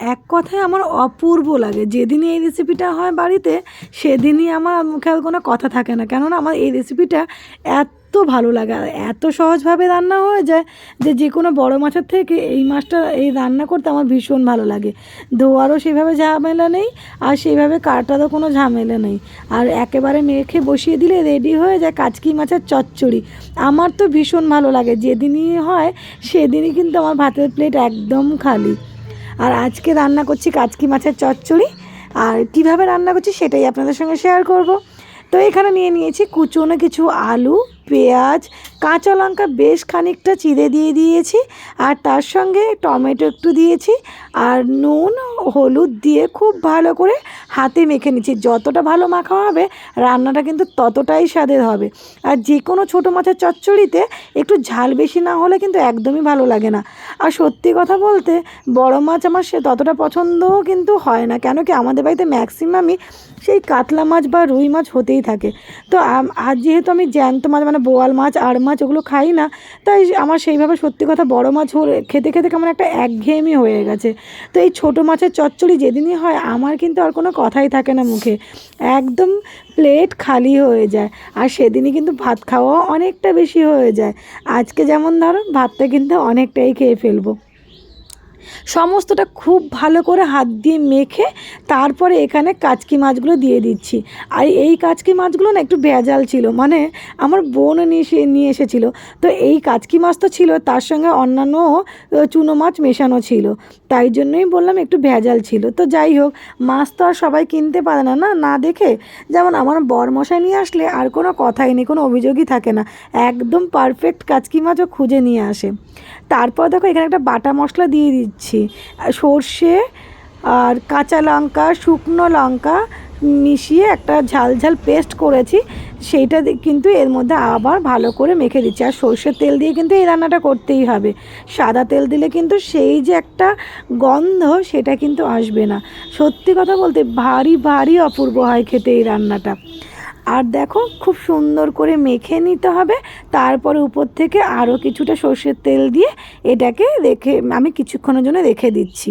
এক কথায় আমার অপূর্ব লাগে। যেদিনই এই রেসিপিটা হয় বাড়িতে, সেদিনই আমার মুখে আর কোনো কথা থাকে না। কেননা আমার এই রেসিপিটা এত ভালো লাগে আর এত সহজভাবে রান্না হয়ে যায় যে যে কোনো বড়ো মাছের থেকে এই মাছটা এই রান্না করতে আমার ভীষণ ভালো লাগে। ধোয়ারও সেভাবে ঝামেলা নেই আর সেইভাবে কাটারও কোনো ঝামেলা নেই। আর একেবারে মেখে বসিয়ে দিলে রেডি হয়ে যায় কাচকি মাছের চচ্চড়ি। আমার তো ভীষণ ভালো লাগে। যেদিনই হয়, সেদিনই কিন্তু আমার ভাতের প্লেট একদম খালি। আর আজকে রান্না করছি কাচকি মাছের চচ্চড়ি। আর কীভাবে রান্না করছি সেটাই আপনাদের সঙ্গে শেয়ার করব। তো এখানে নিয়ে নিয়েছি কুচনো কিছু আলু পেঁয়াজ, কাঁচা লঙ্কা বেশ খানিকটা চিড়ে দিয়ে দিয়েছি আর তার সঙ্গে টমেটো একটু দিয়েছি আর নুন, হলুদ দিয়ে খুব ভালো করে হাতে মেখে নিচ্ছি। যতটা ভালো মাখা হবে, রান্নাটা কিন্তু ততটাই স্বাদের হবে। আর যে কোনো ছোটো মাছের চচ্চড়িতে একটু ঝাল বেশি না হলে কিন্তু একদমই ভালো লাগে না। আর সত্যি কথা বলতে, বড় মাছ আমার সে ততটা পছন্দও কিন্তু হয় না, কেন কি আমাদের বাড়িতে ম্যাক্সিমামই সেই কাতলা মাছ বা রুই মাছ হতেই থাকে। তো আজ যেহেতু আমি জ্যান্ত মাছ মানে বোয়াল মাছ আর মাছ ওগুলো খাই না। তাই আমার সেইভাবে সত্যি কথা বড় মাছ খেতে খেতে কেমন একটা একঘেয়েমি হয়ে গেছে। তো এই ছোটো মাছের চচ্চড়ি যেদিনই হয়, আমার কিন্তু আর কোনো কথাই থাকে না মুখে। একদম প্লেট খালি হয়ে যায়। আর সেদিনই কিন্তু ভাত খাওয়াও অনেকটা বেশি হয়ে যায়। আজকে যেমন ধরো, ভাতটা কিন্তু অনেকটাই খেয়ে ফেলব। সমস্তটা খুব ভালো করে হাত দিয়ে মেখে তারপরে এখানে কাচকি মাছগুলো দিয়ে দিচ্ছি। আর এই কাচকি মাছগুলো না একটু ভেজাল ছিল মানে আমার বোন নিয়ে নিয়ে এসেছিল। তো এই কাচকি মাছ তো ছিল, তার সঙ্গে অন্যান্য চুনো মাছ মেশানো ছিল। তাই জন্যই বললাম একটু ভেজাল ছিল। তো যাই হোক, মাছ তো আর সবাই কিনতে পারে না না না দেখে যেমন আমার বর মশাই নিয়ে আসলে আর কোনো কথাই নেই, কোনো অভিযোগই থাকে না। একদম পারফেক্ট কাচকি মাছও খুঁজে নিয়ে আসে। তারপর দেখো এখানে একটা বাটা মশলা দিয়ে দিচ্ছি। আর সর্ষে আর কাঁচা লঙ্কা, শুকনো লঙ্কা মিশিয়ে একটা ঝাল ঝাল পেস্ট করেছি। সেইটা কিন্তু এর মধ্যে আবার ভালো করে মেখে দিচ্ছি। আর সর্ষের তেল দিয়ে কিন্তু এই রান্নাটা করতেই হবে। সাদা তেল দিলে কিন্তু সেই যে একটা গন্ধ সেটা কিন্তু আসবে না। সত্যি কথা বলতে ভারী ভারী অপূর্ব হয় খেতে এই রান্নাটা। আর দেখো, খুব সুন্দর করে মেখে নিতে হবে। তারপরে উপর থেকে আরও কিছুটা সর্ষের তেল দিয়ে এটাকে রেখে, আমি কিছুক্ষণের জন্য রেখে দিচ্ছি।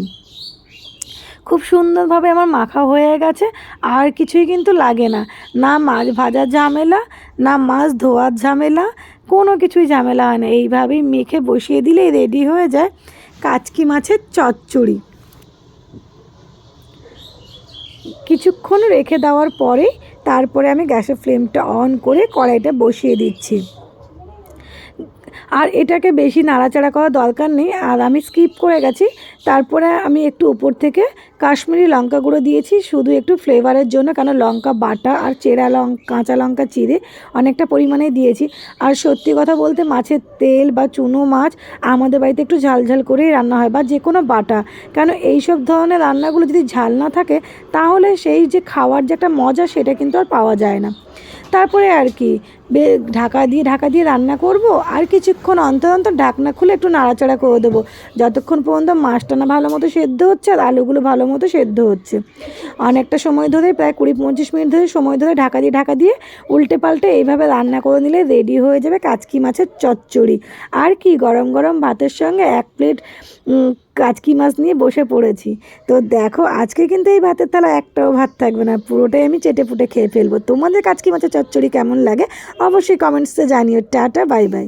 খুব সুন্দরভাবে আমার মাখা হয়ে গেছে, আর কিছুই কিন্তু লাগে না। না মাছ ভাজার ঝামেলা, না মাছ ধোয়ার ঝামেলা, কোনো কিছুই ঝামেলা হয় না। এইভাবেই মেখে বসিয়ে দিলেই রেডি হয়ে যায় কাচকি মাছের চচ্চড়ি। কিছুক্ষণ রেখে দেওয়ার পরেই তারপরে আমি গ্যাসের ফ্লেমটা অন করে কড়াইটা বসিয়ে দিচ্ছি। আর এটাকে বেশি নাড়াচাড়া করার দরকার নেই। আর আমি স্কিপ করে গেছি। তারপরে আমি একটু উপর থেকে কাশ্মীরি লঙ্কা গুঁড়ো দিয়েছি। শুধু একটু ফ্লেভারের জন্য কেন লঙ্কা, বাটা আর চেরা লঙ্কা কাঁচা লঙ্কা চিড়ে অনেকটা পরিমাণে দিয়েছি। আর সত্যি কথা বলতে মাছের তেল বা চুনো মাছ আমাদের বাড়িতে একটু ঝাল ঝাল করেই রান্না হয়, বা যে কোনো বাটা। কেন এই সব ধরনের রান্নাগুলো যদি ঝাল না থাকে, তাহলে সেই যে খাওয়ার যে একটা মজা, সেটা কিন্তু আর পাওয়া যায় না। তারপরে আর কি ঢাকা দিয়ে ঢাকা দিয়ে রান্না করব আর কিছুক্ষণ অন্তর অন্তর ঢাকনা খুলে একটু নাড়াচাড়া করে দেবো। যতক্ষণ পর্যন্ত মাছটা না ভালো মতো সেদ্ধ হচ্ছে আর আলুগুলো ভালো মতো সেদ্ধ হচ্ছে। অনেকটা সময় ধরে, প্রায় কুড়ি পঁচিশ মিনিট ধরে সময় ধরে ঢাকা দিয়ে ঢাকা দিয়ে উল্টে পাল্টে এইভাবে রান্না করে নিলে রেডি হয়ে যাবে কাচকি মাছের চচ্চড়ি। আর কি, গরম গরম ভাতের সঙ্গে এক প্লেট কাচকি মাছ নিয়ে বসে পড়েছি। তো দেখো, আজকে কিন্তু এই ভাতের থালা একটাও ভাত থাকবে না। পুরোটাই আমি চেটে পুটে খেয়ে ফেলব। তোমাদের কাচকি মাছের চচ্চড়ি কেমন লাগে অবশ্যই কমেন্টসে জানিও। Tata bye bye